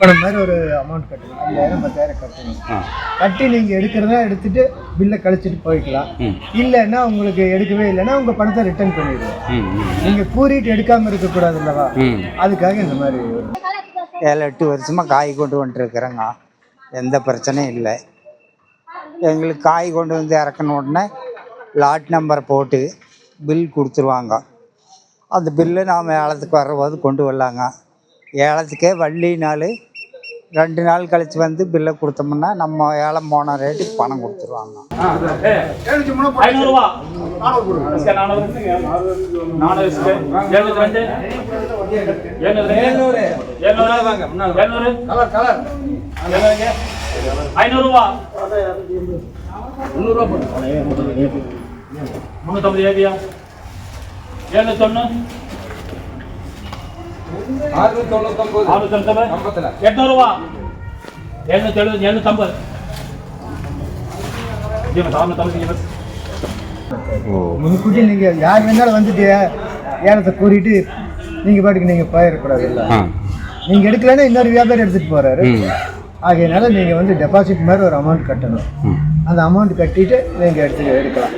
பணம் மாதிரி ஒரு அமௌண்ட் கட்டணும். ஐயாயிரம் பத்தாயிரம் கட்டணும். கட்டி நீங்கள் எடுக்கிறதா எடுத்துட்டு பில்லை கழிச்சிட்டு போய்க்கலாம். இல்லைன்னா உங்களுக்கு எடுக்கவே இல்லைன்னா உங்கள் பணத்தை ரிட்டர்ன் பண்ணிடுவோம். நீங்கள் கூறிட்டு எடுக்காமல் இருக்கக்கூடாது அல்லவா? ம். அதுக்காக இந்த மாதிரி. ஏழு எட்டு வருஷமாக காய் கொண்டு வந்துட்டுருக்குறேங்க எந்த பிரச்சனையும் இல்லை. எங்களுக்கு காய் கொண்டு வந்து இறக்கின உடனே லாட் நம்பர் போட்டு பில் கொடுத்துருவாங்க. அந்த பில்லு நாம் ஏலத்துக்கு வரும்போது கொண்டு வரலாங்க. ஏலத்துக்கே வள்ளி நாள். ரெண்டு நாள் கழித்து வந்து பில்லை கொடுத்தோம்னா நம்ம ஏலம் போன ரேட்டுக்கு பணம் கொடுத்துருவாங்க. ஐநூறுவா. இஸ்கே நானூறு நானூறு இஸ்கே எழுநூத்தி ரெண்டு. எழுநூத்தொன்று அறுநூத்தொன்பது எட்நூறுவா? எழுநூத்தி எழுபது எழுநூத்தம்பது முன்கூட்டி நீங்கள் யார் வேணாலும் வந்துட்டு ஏலத்தை கூறிட்டு நீங்கள் பாட்டுக்கு இல்லை ஆ. நீங்கள் எடுக்கலைன்னா இன்னொரு வியாபாரி எடுத்துகிட்டு போகிறாரு ம். ஆகையினால நீங்கள் வந்து டெபாசிட் மாதிரி ஒரு அமௌண்ட் கட்டணும். அந்த அமௌண்ட் கட்டிட்டு நீங்கள் எடுத்து எடுக்கலாம்.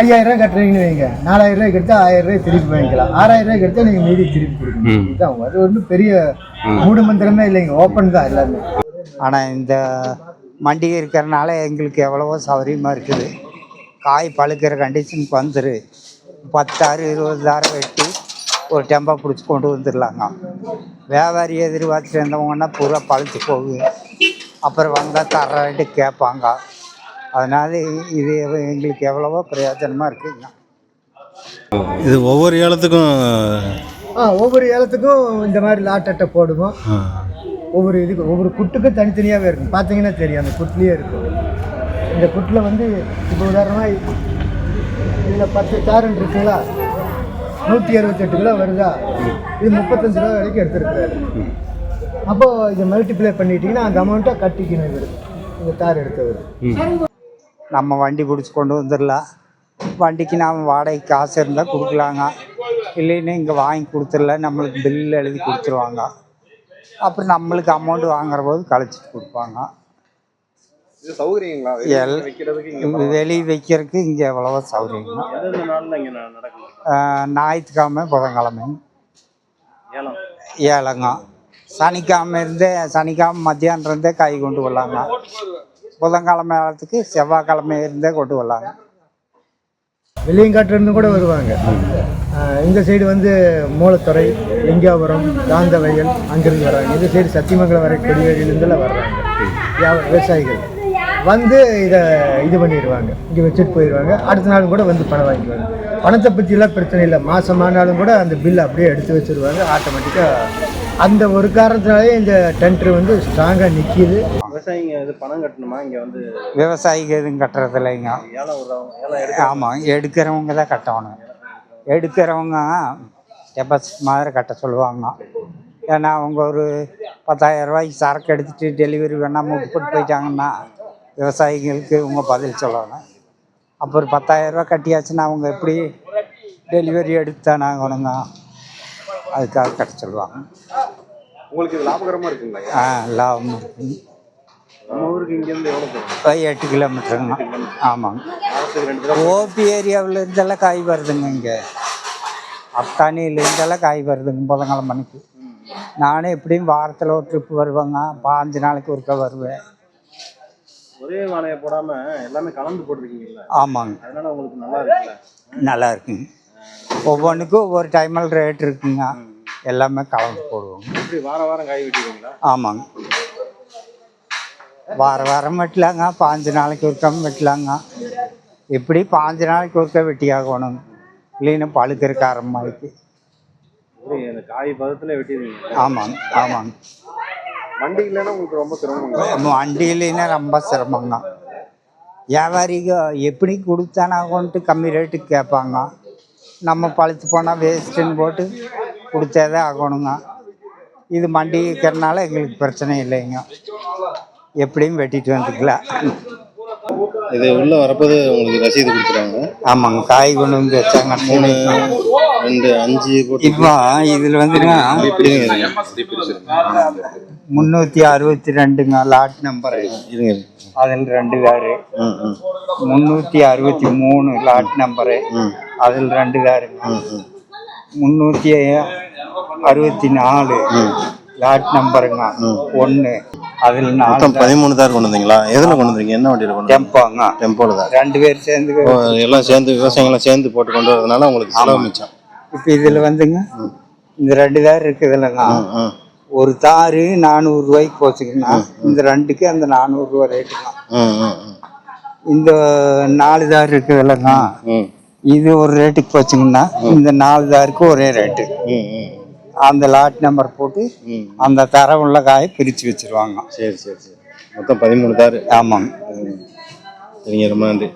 ஐயாயிரம் ரூபாய் கட்டுறீங்கன்னு வைங்க. நாலாயிரம் ரூபாய்க்கு எடுத்தா ஆயிரம் ரூபாய் திருப்பி வாங்கிக்கலாம். ஆறாயிரம் ரூபாய்க்கு எடுத்தா நீங்கள் மீதி திருப்பி கொடுக்கணும். இதுதான் அது ஒன்றும் பெரிய மூடு மந்திரமே இல்லைங்க. ஓப்பன் தான் எல்லாமே. ஆனால் இந்த மண்டிகை இருக்கிறனால எங்களுக்கு எவ்வளவோ சௌகரியமாக இருக்குது. காய் பழுக்கிற கண்டிஷனுக்கு வந்துரு. பத்தாறு இருபதாயிரம் வெட்டி ஒரு டெம்பா பிடிச்சி கொண்டு வந்துடலாங்க வியாபாரி எதிர்பார்த்துட்டு இருந்தவங்கன்னா பூரா பழுத்து போகுது. அப்புறம் வந்தால் தர்றேன்ட்டு கேட்பாங்க. அதனால் இது எங்களுக்கு எவ்வளவோ பிரயோஜனமாக இருக்குங்க இது ஒவ்வொரு ஏலத்துக்கும் ஆ ஒவ்வொரு ஏலத்துக்கும் இந்த மாதிரி லாட் அட்டை போடுவோம். ஒவ்வொரு இதுக்கு ஒவ்வொரு குட்டுக்கும் தனித்தனியாகவே இருக்கும். பார்த்தீங்கன்னா தெரியும் அந்த குட்லேயே இருக்கும். இந்த குட்டில் வந்து இப்போ உதாரணமாக இதில் பத்து தாரன் இருக்குங்களா? நூற்றி அறுபத்தெட்டு கிலோ வருதா? இது முப்பத்தஞ்சு ரூபா வரைக்கும் எடுத்துருக்குறாரு. அப்போது இதை மல்டிப்ளை பண்ணிட்டீங்கன்னா அந்த அமௌண்ட்டை கட்டிக்கணும் இவர். இந்த தார் எடுத்தவர். நம்ம வண்டி பிடிச்சி கொண்டு வந்துடலாம் வண்டிக்கு நாம் வாடகை காசு இருந்தால் கொடுக்கலாங்க. இல்லைன்னா இங்கே வாங்கி கொடுத்துடல நம்மளுக்கு பில் எழுதி கொடுத்துருவாங்க. அப்புறம் நம்மளுக்கு அமௌண்ட் வாங்குற போது கழிச்சிட்டு கொடுப்பாங்க. எல்- வைக்கிறதுக்கு இங்க வெளியே வைக்கிறதுக்கு இங்கே எவ்வளவோ சௌகரியங்க. ஞாயிற்றுக்கிழமை புதன்கிழமை. ஏலங்க. சனிக்கிழமை இருந்தே சனிக்கிழமை மத்தியானம் இருந்தே காய் கொண்டு வரலாங்க புதன்கிழமை காலத்துக்கு செவ்வாய்க்கிழமை இருந்தே கொண்டு வரலாங்க. வெளியங்காட்டிலிருந்து கூட வருவாங்க. இந்த சைடு வந்து மூலத்துறை லிங்காபுரம் காந்தவயல் அங்கிருந்து வர்றாங்க. இந்த சைடு சத்தியமங்கலம் வரை கொடிவேரியிலேருந்துலாம் வர்றாங்க. விவசாயிகள். வந்து இதை இது பண்ணிடுவாங்க. இங்கே வச்சுட்டு போயிடுவாங்க. அடுத்த நாளும் கூட வந்து பணம் வாங்கிடுவாங்க. பணத்தை பற்றிலாம் பிரச்சனை இல்லை. மாதம் ஆனாலும் கூட அந்த பில் அப்படியே எடுத்து வச்சிருவாங்க. ஆட்டோமேட்டிக்காக அந்த ஒரு காரணத்தினாலே இந்த டென்ட்ரு வந்து ஸ்ட்ராங்காக நிற்கிது விவசாயிங்க இது பணம் கட்டணுமா? இங்க வந்து விவசாயிக்கு எதுவும் கட்டுறது இல்லைங்க. ஆமாம் எடுக்கிறவங்க தான் கட்டணும். எடுக்கிறவங்க டெபாசிட் மாதிரி கட்ட சொல்லுவாங்க. ஏன்னா அவங்க ஒரு பத்தாயிரம் ரூபாய்க்கு சரக்கு எடுத்துகிட்டு டெலிவரி வேணாமல் விட்டுட்டு போயிட்டாங்கன்னா விவசாயிகளுக்கு இவங்க பதில் சொல்லணும். அப்புறம் பத்தாயிரம் ரூபாய் கட்டியாச்சுன்னா அவங்க எப்படி டெலிவரி எடுத்தானே ஆகணுங்க? அதுக்காக கட்ட சொல்லுவாங்க. உங்களுக்கு இது லாபகரமா இருக்குங்களா? ஆ லாபம். இருக்குங்க நம்ம ஊருக்கு இங்க இருந்து எவ்வளவு தூரம் எட்டு கிலோமீட்டருங்க. ஆமாங்க. ஓபி ஏரியாவில் இருந்தெல்லாம் காய் வருதுங்க இங்கே. அத்தானியில் இருந்தெல்லாம் காய் வருதுங்க புதன்கிழமை மணிக்கு நானே எப்படியும் வாரத்தில் ஒரு ட்ரிப் வருவேங்க. பாஞ்சு நாளைக்கு ஒருக்கா வருவேன். ஒரே வாழையை போடாம எல்லாமே கலந்து போட்டிருக்கீங்கல்ல? ஆமாங்க. அதனால உங்களுக்கு நல்லா இருக்குல்ல? நல்லா இருக்குங்க. ஒவ்வொன்றுக்கும் ஒவ்வொரு டைமில் ரேட் இருக்குங்க. எல்லாமே கலந்து போடுவோங்க எப்படி வார வாரம் காய் வெட்டிடுவீங்களா ஆமாங்க. வார வாரம் வெட்டலாங்க பாஞ்சு நாளைக்கு ஒருக்கா வெட்டலாங்க. இப்படி பாஞ்சு நாளைக்கு ஒருக்கா வெட்டி ஆகணும்? இல்லைன்னா பழுக்கிறக்கு அந்த காய் பதத்துல வெட்டிடுவீங்க. ஆமாங்க ஆமாங்க. வண்டி இல்லைன்னா உங்களுக்கு ரொம்ப சிரமங்களா வண்டியிலேனா ரொம்ப சிரமங்க. வியாபாரிக எப்படி கொடுத்தானாகன்ட்டு கம்மி ரேட்டுக்கு கேட்பாங்க. நம்ம பழுத்து போனால் வேஸ்ட்டுன்னு போட்டு கொடுத்தே ஆகணுங்க. இது மண்டி இருக்கிறனால எங்களுக்கு பிரச்சனை இல்லைங்க. எப்படியும் வெட்டிட்டு வந்துக்கலாம் இது உள்ள வரப்போது உங்களுக்கு ரசீது கொடுத்துருவாங்க ஆமாங்க காய் கொண்டு வந்து வச்சாங்க. மூணு ரெண்டு அஞ்சு இப்போ இதில் வந்துங்க முந்நூற்றி அறுபத்தி ரெண்டுங்க லாட் நம்பர் இருங்க. அதில் ரெண்டு காரு முந்நூற்றி அறுபத்தி மூணு லாட் நம்பரு அதில் ரெண்டு காருங்க முந்நூற்றி அறுபத்தி நாலு. லாட் நம்பருங்க ஒன்று அதில் மொத்தம் பதிமூணு தார் கொண்டு வந்தீங்களா? எதில் கொண்டு வந்தீங்க என்ன வண்டியில் கொண்டு டெம்போங்க டெம்போவில் தான் ரெண்டு பேர் சேர்ந்து எல்லாம் சேர்ந்து விவசாயிகளாம் சேர்ந்து போட்டு கொண்டு வரதுனால உங்களுக்கு செலவு மிச்சம். இப்போ இதில் வந்துங்க. இந்த ரெண்டு தார் இருக்குதுல்லங்க ம் ம். ஒரு தாரு நானூறு ரூபாய்க்கு போச்சுங்கன்னா இந்த ரெண்டுக்கு அந்த நானூறு ரூபா ரேட்டுங்க. இந்த நாலு தார் இருக்குதுல்லங்க ம். இது ஒரு ரேட்டுக்கு போச்சுங்கன்னா இந்த நாலு தாருக்கு ஒரே ரேட்டு அந்த லாட் நம்பர் போட்டு அந்த தரம் உள்ள காயை பிரித்து வச்சிருவாங்க. சரி சரி சரி. மொத்தம் பதிமூணு தார். ஆமாங்க. சரிங்க ரொம்ப நன்றி.